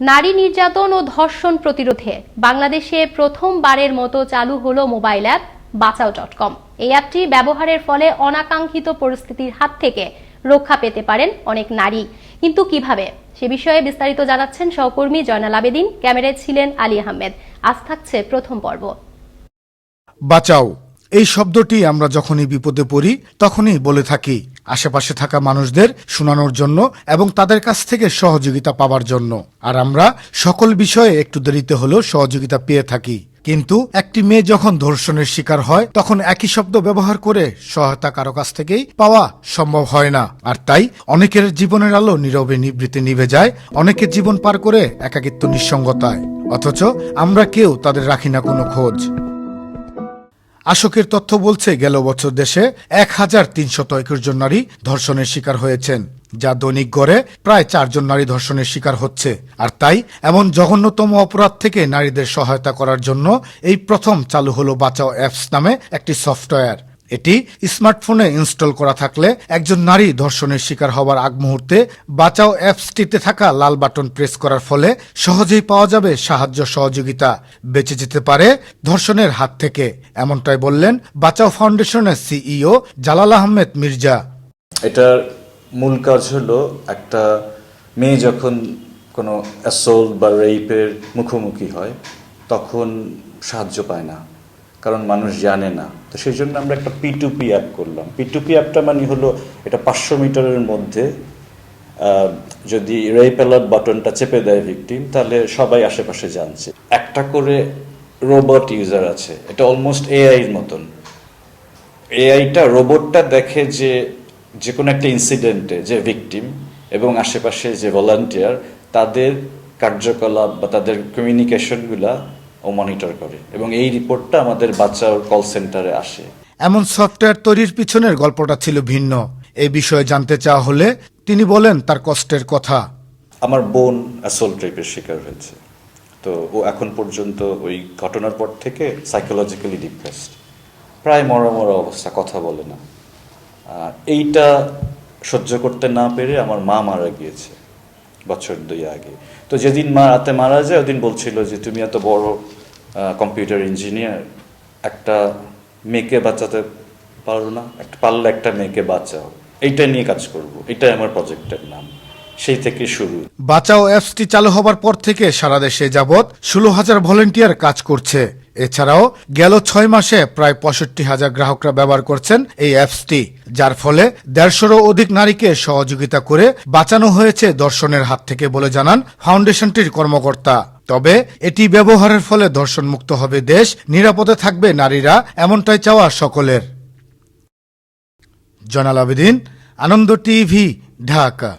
নারী নির্যাতন ও ধর্ষণ প্রতিরোধে বাংলাদেশে প্রথমবারের মতো চালু হলো mobile app Bachao dot com. এই অ্যাপটি ব্যবহারের ফলে অনাকাঙ্ক্ষিত পরিস্থিতির হাত থেকে রক্ষা পেতে পারেন অনেক নারী। কিন্তু কীভাবে? সে বিষয়ে বিস্তারিত জানাচ্ছেন সহকর্মী জয়নাল আবেদিন। ক্যামেরায় ছিলেন আলী আহমেদ। আজ থাকছে প্রথম পর্ব। বাঁচাও। এই শব্দটি আমরা যখনই বিপদে পড়ি, তখনই বলে থাকি আশেপাশে থাকা মানুষদের শোনানোর জন্য এবং তাদের কাছ থেকে সহযোগিতা পাওয়ার জন্য। আর আমরা সকল বিষয়ে একটু দেরিতে হলেও সহযোগিতা পেয়ে থাকি। কিন্তু একটি মেয়ে যখন ধর্ষণের শিকার হয়, তখন একই শব্দ ব্যবহার করে সহায়তা কারও কাছ থেকেই পাওয়া সম্ভব হয় না। আর তাই অনেকের জীবনের আলো নীরবে নিবৃতে নিভে যায় অনেকের জীবন পার করে একাকিত্ব নিঃসঙ্গতায়। অথচ আমরা কেউ তাদের রাখি না কোনো খোঁজ। আশোকের তথ্য বলছে, গেল বছর দেশে এক হাজার তিনশত একুশ জন নারী ধর্ষণের শিকার হয়েছেন, যা দৈনিক গড়ে প্রায় চারজন নারী ধর্ষণের শিকার হচ্ছে। আর তাই এমন জঘন্যতম অপরাধ থেকে নারীদের সহায়তা করার জন্য এই প্রথম চালু হলো বাঁচাও অ্যাপস নামে একটি সফটওয়্যার। এটি স্মার্টফোনে ইনস্টল করা থাকলে একজন নারী ধর্ষণের শিকার হওয়ার আগ মুহূর্তে বাঁচাও অ্যাপসটিতে থাকা লাল বাটন প্রেস করার ফলে সহজেই পাওয়া যাবে সাহায্য সহযোগিতা। বেঁচে যেতে পারে ধর্ষণের হাত থেকে, এমনটাই বললেন বাঁচাও ফাউন্ডেশনের সিইও জালাল আহমেদ মির্জা। এটার মূল কাজ হলো একটা মেয়ে যখন কোনো অ্যাসোল্ট বা রেইপের মুখোমুখি হয়, তখন সাহায্য পায় না, কারণ মানুষ জানে না। তো সেই জন্য আমরা একটা পি টু পি অ্যাপ করলাম। পি টু পি অ্যাপটা মানে হলো এটা পাঁচশো মিটারের মধ্যে যদি রেপ অ্যালার্ট বাটনটা চেপে দেয় ভিকটিম তাহলে সবাই আশেপাশে জানছে। একটা করে রোবট ইউজার আছে। এটা অলমোস্ট এআইয়ের মতন। এআইটা রোবটটা দেখে যে যে কোনো একটা ইনসিডেন্টে যে ভিকটিম এবং আশেপাশে যে ভলান্টিয়ার তাদের কার্যকলাপ বা তাদের কমিউনিকেশনগুলা ও মনিটর করে। এবং এই রিপোর্টটা আমাদের বাচ্চার কল সেন্টারে আসে। এমন সফটওয়্যার তৈরির পিছনের গল্পটা ছিল ভিন্ন। এই বিষয়ে জানতে চাওয়া হলে তিনি বলেন তার কষ্টের কথা। আমার বোন অ্যাসল্ট রেপের শিকার হয়েছে। তো ও এখন পর্যন্ত ওই ঘটনার পর থেকে সাইকোলজিক্যালি ডিপ্রেসড প্রায় মরা মরা অবস্থা কথা বলে না। এইটা সহ্য করতে না পেরে আমার মা মারা গিয়েছে। বছর দুই আগে। তো যেদিন মা রাতে মারা যায়, ওদিন বলছিল যে, তুমি এত বড় কম্পিউটার ইঞ্জিনিয়ার একটা মেয়েকে বাঁচাতে পারো না, একটা, পারলে একটা মেয়েকে বাঁচাও। এইটা নিয়ে কাজ করব, এটাই আমার প্রজেক্টের নাম। সেই থেকে শুরু। বাঁচাও অ্যাপসটি চালু হবার পর থেকে সারা দেশে যাবৎ ষোলো হাজার ভলেন্টিয়ার কাজ করছে। এছাড়াও গেল ছয় মাসে প্রায় পঁয়ষট্টি হাজার গ্রাহকরা ব্যবহার করছেন এই অ্যাপসটি, যার ফলে দেড়শোরও অধিক নারীকে সহযোগিতা করে বাঁচানো হয়েছে দর্শনের হাত থেকে বলে জানান ফাউন্ডেশনটির কর্মকর্তা। তবে এটি ব্যবহারের ফলে ধর্ষণ মুক্ত হবে দেশ, নিরাপদে থাকবে নারীরা, এমনটাই চাওয়া সকলের। জনাল আবেদিন, আনন্দ টিভি, ঢাকা।